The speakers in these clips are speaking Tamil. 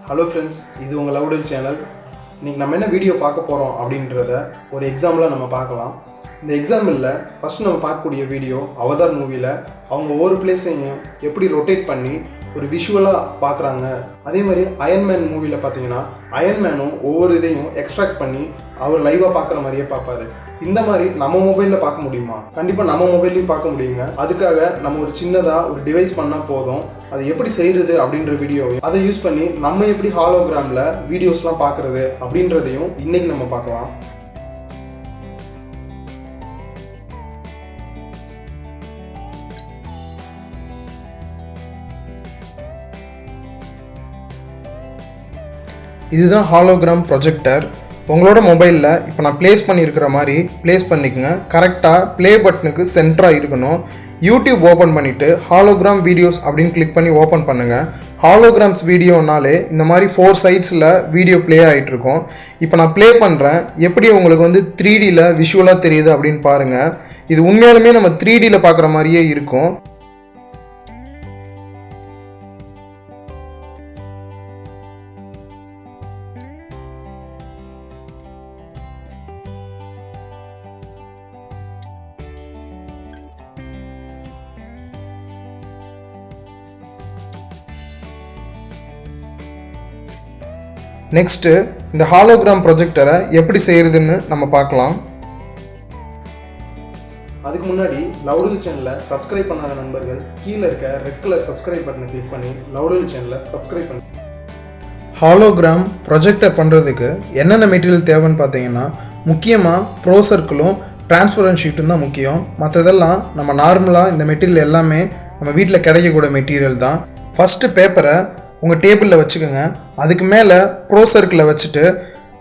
ஹலோ ஃப்ரெண்ட்ஸ் இது உங்கள் லவுடல் சேனல். இன்றைக்கி நம்ம என்ன வீடியோ பார்க்க போகிறோம் அப்படின்றத ஒரு எக்ஸாம்பிளாக நம்ம பார்க்கலாம். இந்த எக்ஸாம்பிளில் ஃபஸ்ட் நம்ம பார்க்கக்கூடிய வீடியோ அவதார் மூவியில் அவங்க ஒவ்வொரு பிளேஸையும் எப்படி ரொட்டேட் பண்ணி ஒரு விஷுவலாக பார்க்குறாங்க. அதே மாதிரி அயன்மேன் மூவியில் பார்த்தீங்கன்னா அயன்மேனும் ஒவ்வொரு இதையும் எக்ஸ்ட்ராக்ட் பண்ணி அவர் லைவாக பார்க்குற மாதிரியே பார்ப்பாரு. இந்த மாதிரி நம்ம மொபைலில் பார்க்க முடியுமா? கண்டிப்பாக நம்ம மொபைல்லையும் பார்க்க முடியுங்க. அதுக்காக நம்ம ஒரு சின்னதாக ஒரு டிவைஸ் பண்ணால் போதும். அதை எப்படி செய்கிறது அப்படின்ற வீடியோவையும் அதை யூஸ் பண்ணி நம்ம எப்படி ஹாலோகிராமில் வீடியோஸ்லாம் பார்க்குறது அப்படின்றதையும் இன்றைக்கி நம்ம பார்க்கலாம். இதுதான் ஹாலோகிராம் ப்ரொஜெக்டர் உங்களோட மொபைலில் இப்போ நான் ப்ளேஸ் பண்ணியிருக்கிற மாதிரி ப்ளேஸ் பண்ணிக்கோங்க. கரெக்டாக ப்ளே பட்டனுக்கு சென்டராக இருக்கணும். யூடியூப் ஓப்பன் பண்ணிவிட்டு ஹாலோகிராம் வீடியோஸ் அப்படின்னு கிளிக் பண்ணி ஓப்பன் பண்ணுங்கள் ஹாலோகிராம்ஸ் வீடியோனாலே இந்த மாதிரி ஃபோர் சைட்ஸில் வீடியோ ப்ளே ஆகிட்டுருக்கும் இப்போ நான் ப்ளே பண்ணுறேன் எப்படி உங்களுக்கு வந்து த்ரீ டியில் விஷுவலாக தெரியுது அப்படின்னு பாருங்கள் இது உண்மையாலுமே நம்ம த்ரீ டியில் பார்க்குற மாதிரியே இருக்கும். நெக்ஸ்ட்டு இந்த ஹாலோகிராம் ப்ரொஜெக்டரை எப்படி செய்கிறதுன்னு நம்ம பார்க்கலாம். அதுக்கு முன்னாடி லவுடல் சேனலை சப்ஸ்கிரைப் பண்ணாத நண்பர்கள் கீழே இருக்க ரெட் கலர் சப்ஸ்கிரைப் பட்டனை கிளிக் பண்ணி லவுடல் சேனலை சப்ஸ்கிரைப் பண்ணி. ஹாலோகிராம் ப்ரொஜெக்டர் பண்ணுறதுக்கு என்னென்ன மெட்டீரியல் தேவைன்னு பார்த்தீங்கன்னா முக்கியமாக ப்ரோ சர்க்கிளும் டிரான்ஸ்பரன்ட் ஷீட்டும் தான் முக்கியம். மற்றதெல்லாம் நம்ம நார்மலாக இந்த மெட்டீரியல் எல்லாமே நம்ம வீட்டில் கிடைக்கக்கூடிய மெட்டீரியல் தான். ஃபஸ்ட்டு பேப்பரை உங்கள் டேபிளில் வச்சுக்கோங்க. அதுக்கு மேலே ப்ரோ சர்க்கிளை வச்சுட்டு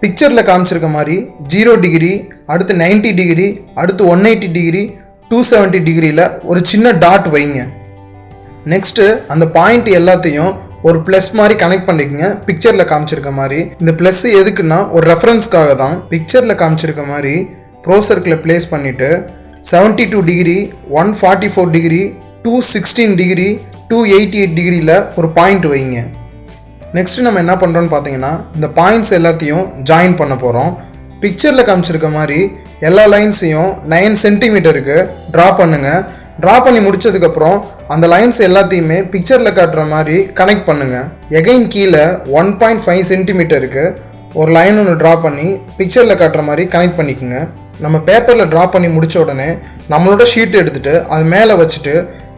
பிக்சரில் காமிச்சிருக்க மாதிரி ஜீரோ டிகிரி அடுத்து 90 டிகிரி அடுத்து one eighty degree two seventy டிகிரியில் ஒரு சின்ன டாட் வைங்க. நெக்ஸ்ட்டு அந்த பாயிண்ட் எல்லாத்தையும் ஒரு ப்ளஸ் மாதிரி கனெக்ட் பண்ணிக்கங்க. பிக்சரில் காமிச்சிருக்க மாதிரி. இந்த ப்ளஸ் எதுக்குன்னா ஒரு ரெஃபரன்ஸ்க்காக தான். பிக்சரில் காமிச்சிருக்க மாதிரி ப்ரோ சர்க்கிளில் ப்ளேஸ் பண்ணிவிட்டு seventy two degree one forty four degree two sixteen degree two eighty eight டிகிரியில் ஒரு பாயிண்ட் வைங்க. நெக்ஸ்ட்டு நம்ம என்ன பண்ணுறோன்னு பார்த்தீங்கன்னா இந்த பாயிண்ட்ஸ் எல்லாத்தையும் ஜாயின் பண்ண போகிறோம் பிக்சரில் காமிச்சிருக்க மாதிரி எல்லா லைன்ஸையும் நைன் சென்டிமீட்டருக்கு ட்ரா பண்ணுங்கள் ட்ரா பண்ணி முடிச்சதுக்கப்புறம் அந்த லைன்ஸ் எல்லாத்தையுமே பிக்சரில் காட்டுற மாதிரி கனெக்ட் பண்ணுங்கள் எகைன் கீழே ஒன் பாயிண்ட் ஃபைவ் சென்டிமீட்டருக்கு ஒரு லைன் ஒன்று ட்ரா பண்ணி பிக்சரில் காட்டுற மாதிரி கனெக்ட் பண்ணிக்கோங்க. நம்ம பேப்பரில் ட்ரா பண்ணி முடித்த உடனே நம்மளோட ஷீட் எடுத்துகிட்டு அது மேலே வச்சுட்டு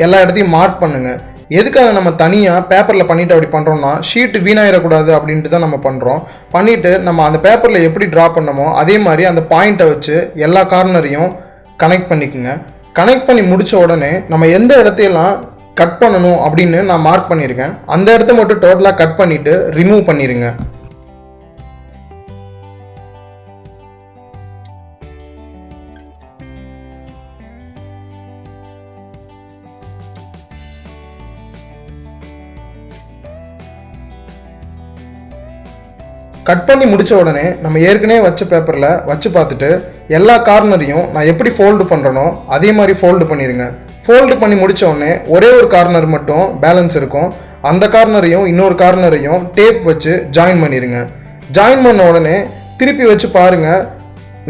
எல்லா இடத்தையும் மார்க் பண்ணுங்கள் எதுக்காக நம்ம தனியாக பேப்பரில் பண்ணிவிட்டு அப்படி பண்ணுறோம்னா ஷீட் வீணாயிடக்கூடாது அப்படின்ட்டு தான் நம்ம பண்ணுறோம் பண்ணிவிட்டு நம்ம அந்த பேப்பரில் எப்படி ட்ரா பண்ணமோ அதே மாதிரி அந்த பாயிண்ட்டை வச்சு எல்லா கார்னரையும் கனெக்ட் பண்ணிக்கோங்க. கனெக்ட் பண்ணி முடித்த உடனே நம்ம எந்த இடத்தையெல்லாம் கட் பண்ணணும் அப்படின்னு நான் மார்க் பண்ணியிருக்கேன். அந்த இடத்த மட்டும் டோட்டலாக கட் பண்ணிவிட்டு ரிமூவ் பண்ணிடுங்க கட் பண்ணி முடித்த உடனே நம்ம ஏற்கனவே வச்ச பேப்பரில் வச்சு பார்த்துட்டு எல்லா கார்னரையும் நான் எப்படி ஃபோல்டு பண்ணுறனோ அதே மாதிரி ஃபோல்டு பண்ணிடுங்க ஃபோல்டு பண்ணி முடித்த உடனே ஒரே ஒரு கார்னர் மட்டும் பேலன்ஸ் இருக்கும். அந்த கார்னரையும் இன்னொரு கார்னரையும் டேப் வச்சு ஜாயின் பண்ணிடுங்க ஜாயின் பண்ண உடனே திருப்பி வச்சு பாருங்கள்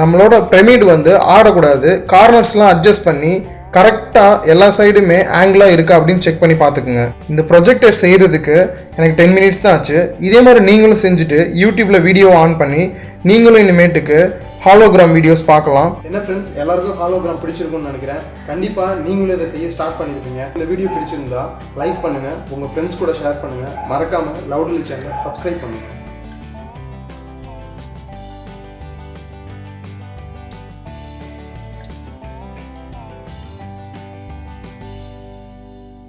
நம்மளோட பிரமிடு வந்து ஆடக்கூடாது. கார்னர்ஸ்லாம் அட்ஜஸ்ட் பண்ணி கரெக்டாக எல்லா சைடுமே ஆங்கிளாக இருக்கா அப்படின்னு செக் பண்ணி பார்த்துக்குங்க. இந்த ப்ரொஜெக்டர் செய்கிறதுக்கு எனக்கு டென் மினிட்ஸ் தான் ஆச்சு. இதே மாதிரி நீங்களும் செஞ்சுட்டு யூடியூப்பில் வீடியோ ஆன் பண்ணி நீங்களும் இனிமேட்டுக்கு ஹாலோகிராம் வீடியோஸ் பார்க்கலாம். என்ன ஃப்ரெண்ட்ஸ் எல்லாருக்கும் ஹாலோகிராம் பிடிச்சிருக்கும்னு நினைக்கிறேன். கண்டிப்பாக நீங்களும் இதை செய்ய ஸ்டார்ட் பண்ணியிருக்கீங்க இந்த வீடியோ பிடிச்சிருந்தா லைக் பண்ணுங்கள் உங்கள் ஃப்ரெண்ட்ஸ் கூட ஷேர் பண்ணுங்கள் மறக்காமல் லவுட்லி சேனலை சப்ஸ்கிரைப் பண்ணுங்கள்